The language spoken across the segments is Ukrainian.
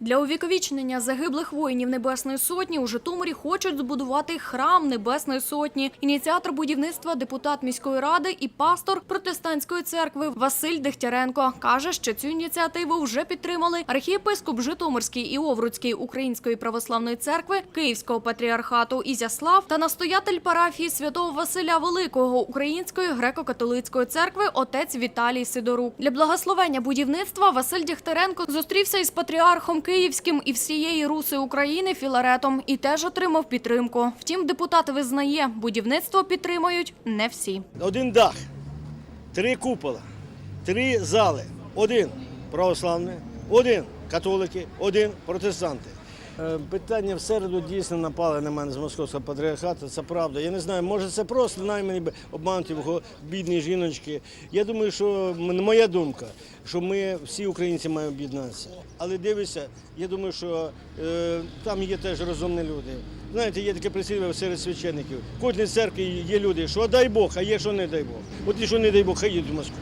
Для увіковічнення загиблих воїнів Небесної Сотні у Житомирі хочуть збудувати храм Небесної Сотні. Ініціатор будівництва депутат міської ради і пастор протестантської церкви Василь Дегтяренко каже, що цю ініціативу вже підтримали архієпископ Житомирський і Овруцький Української православної церкви Київського патріархату Ізяслав та настоятель парафії святого Василя Великого Української греко-католицької церкви отець Віталій Сидорук. Для благословення будівництва Василь Дягтяренко зустрівся із патріархом Київським і всієї Руси України Філаретом і теж отримав підтримку. Втім, депутат визнає, будівництво підтримують не всі. Один дах, три купола, три зали. Один православний, один католики, один протестанти. Е, Питання в середу дійсно напали на мене з московського патріархату. Це правда. Я не знаю, може це просто обмануті в- бідні жіночки. Я думаю, що моя думка, що ми всі українці маємо об'єднатися. Але дивися, я думаю, що е, там є теж розумні люди. Знаєте, є таке прислів'я серед священників. В кожній церкві є люди, що дай Бог, а є що не дай Бог. От і що не дай Бог, хай їдуть в Москву.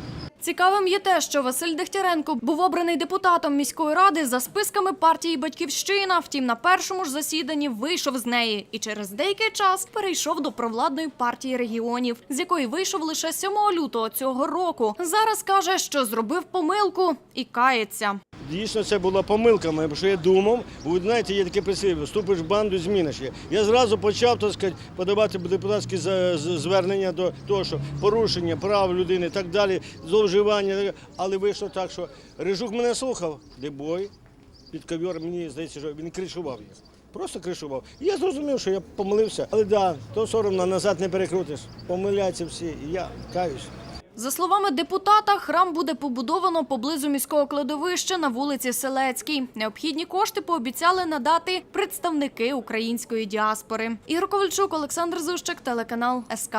Цікавим є те, що Василь Дехтяренко був обраний депутатом міської ради за списками партії Батьківщина. Втім, на першому ж засіданні вийшов з неї і через деякий час перейшов до провладної партії регіонів, з якої вийшов лише 7 лютого цього року. Зараз каже, що зробив помилку і кається. Дійсно, це була помилка моя, що я думав, бо ви знаєте, є таке прислів'я, вступиш в банду, зміниш її. Я зразу почав, так сказати, подавати депутатські звернення до того, що порушення прав людини так далі, зловживання. Але вийшло так, що Рижук мене слухав, дебой, під ковер, мені здається, що він кришував їх. Просто кришував. Я зрозумів, що я помилився. Але да, то соромно, назад не перекрутиш. Помиляються всі, і я каюсь. За словами депутата, храм буде побудовано поблизу міського кладовища на вулиці Селецькій. Необхідні кошти пообіцяли надати представники української діаспори. Ігор Ковальчук, Олександр Зущик, телеканал СК.